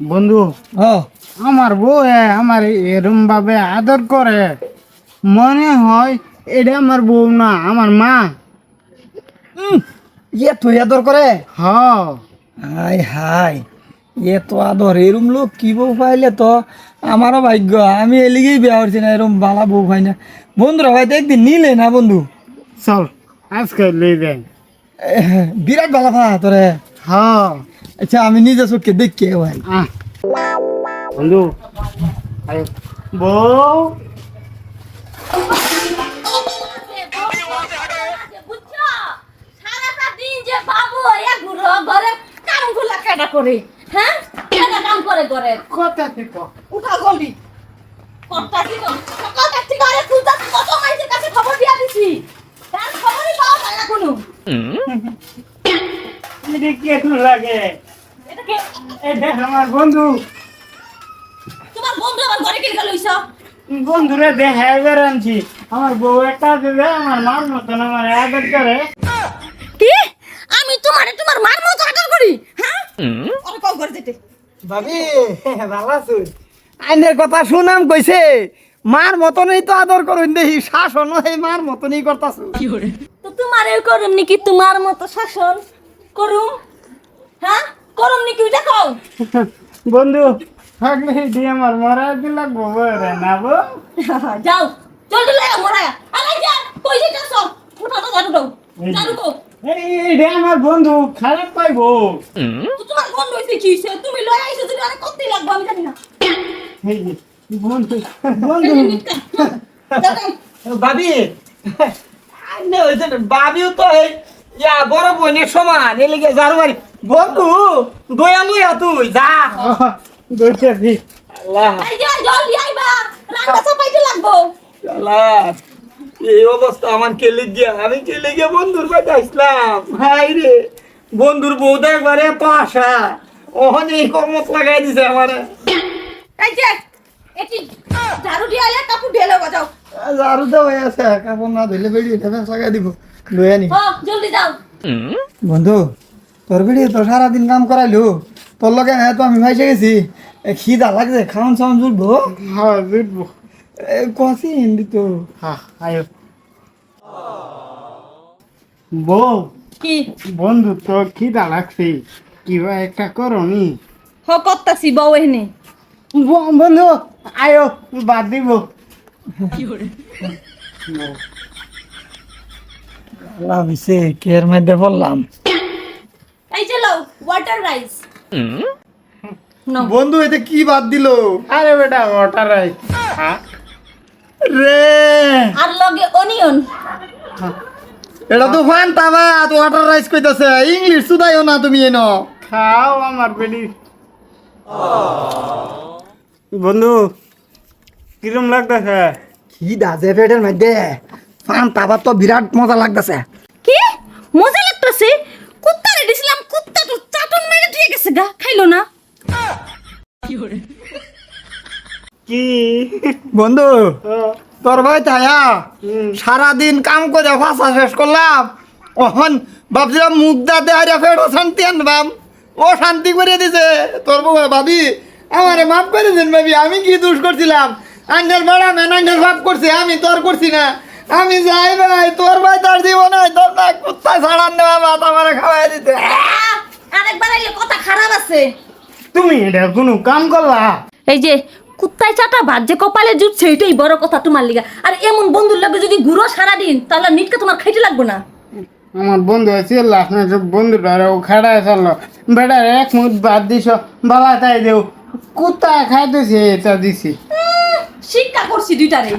বন্ধু আমার বউ এ আমার এরম ভাবে আদর করে। মনে হয় এটা আমার বউ না আমার মা। ইয়ে তুই আদর করে? হাই হাই এ তো আদর। এরম লোক কি বউ পাইলে তো? আমারও ভাগ্য আমি এলিগেই বিয়া করছি না এরম বালা বউ পাই না। বন্ধুরা হয়তো একদিন নিলে না বন্ধু? চল আজকে বিরাট ভালো ভা তোরে। হ। আচ্ছা আমি নিজে চোখে দেখি ভাই। বন্ধু। বউ। বুঝছ সারাটা দিন যে বাবু এক ঘুরো ঘরে কামগুলা। কেটা করে হ্যাঁ কাম করে ঘরে কথা উঠা গলি গো সকাল কাছে ঘরে তুলতা কত মাইসের কাছে খবর দিয়া দিছি তার খবরই পাওয়া যায় না কোনো এটা কেমন লাগে? এটা কে? এটা আমার বন্ধু। তোমার বন্ধু আমার ঘরে কে গেল বন্ধুরে দেখা এবার আনছি। আমার বউ একটা দেবে আমার মার মতন আমার আদর করে। কি? আমি তোমারে তোমার মার মতো আদর করি হ্যাঁ? আরে কল করে যেতে। ভাবি ভালো আছো? আইনের কথা শুনাম কইছে মার মতনই তো আদর করুন দেখি শাসন এই মার মতনই করতাছ। তো তোমার এই করুম নাকি তোমার মতো শাসন? করুম? হ্যাঁ? করুম নাকি ওইটা কও? বন্ধু থাকলে এটি আমার মরা দিল গোবরে না বউ? যাও জলদি লাগা মোরা আলাই যা কই যাইতাছ? উঠা তো জানু দাও জানু কো। এইটা আমার বন্ধু খারাপ পাইবো তো তোমার বন্ধ হইছে কি? হইছে তুমি লই আইছো তুমি আরে কতই লাগবে আমি জানি না। এই যে, বন্ধু যে যাও। ভাবি না, ভাবিও তো এই ইয়া বড় বোনের সমান যার বাড়ি। বন্ধু দয়া লইয়া তুই যা। দুইটা দিক আল্লাহ। এই যে জলদি আইবা রান্না চাপাইতে লাগবো। আল্লাহ এই অবস্থা আমার কেলে গিয়া আমি কেলে গিয়া বন্ধুর বাড়ি আসলাম? ভাই রে বন্ধুর বউ দেখবার এত আশা ওখানে এই কর্মত লাগাই দিছে আমারে। এই যে এটি ঝাড়ু দিয়ে আইলে কাপড় ঢেলে বাজাও আরও তো আছে কাপড় না ধুলে বেড়ি এটা লাগাই দিব। লইয়া নি ও জলদি যাও। বন্ধু তোর বেড়ি তো সারাদিন কাম করাইলো। তোর লগে হ্যাঁ তো আমি ভাইসে গেছি। এ, খিদা লাগছে খাওয়ান সাউন জুটবো? হ্যাঁ জুটবো। কষি হিন্দি তো? হ্যাঁ আয়ো। বউ কি? বন্ধু তো খিদা লাগছে। কিবা একটা করো নি হ করতাছি বউ এনে। ব- বন্ধু আয়ো বাদ দিব। আল্লাহ হইছে মধ্যে বললাম? এই লও ওয়াটার রাইস বন্ধু এতে কি বাদ দিল? আরে বেটা ওটার হ্যাঁ রে! আর লগে অনিয়ন এটা তো ফান তাবা তো ওয়াটার রাইস কইতাছে। ইংলিশ সুদাইও না তুমি এনো। খাও আমার বেডি বন্ধু কিরম লাগতেছে? কি দাজে পেটের মধ্যে। ফান তাবা তো বিরাট মজা লাগতাছে। কি? মজা লাগতেছে? কুত্তারে দিছিলাম কুত্তা তো চাটন মেরে দিয়ে গেছে গা খাইলো না। কি? বন্ধু তোর ভাই হুম। সারাদিন কাম করে ভাষা শেষ করলাম। ওহন ভাবছিলাম মুখ দাতে হারিয়া ফেরো শান্তি আনবাম। ও শান্তি করে দিছে। তোর বউ ভাবি আমারে মাফ করে দিন ভাবি আমি কি দোষ করছিলাম? আন্ডার বেড়া মেন আন্ডার মাফ করছি আমি তোর করছি না। আমি যাই ভাই তোর ভাই তার জীবনে তোর না কুত্তা ছাড়ান দেওয়া ভাত আমারে খাওয়াই দিতে। আরেকবার আইলে কথা খারাপ আছে। তুমি এটা কোনো কাম করলা? এই যে কুত্তায় চাটা ভাত যে কপালে জুটছে এটাই বড় কথা তোমার লিগা। আর এমন বন্ধুর লাগে যদি ঘুরো সারাদিন তাহলে নিটকে তোমার খাইতে লাগবে না। আমার বন্ধু আছে লাস্ট না সব বন্ধুটা ও খাড়ায় চলল বেটা এক মুঠ বাদ দিছ বালা তাই দেও। কুত্তা খাইতেছে এটা দিছি। শিক্ষা করছি দুইটারে।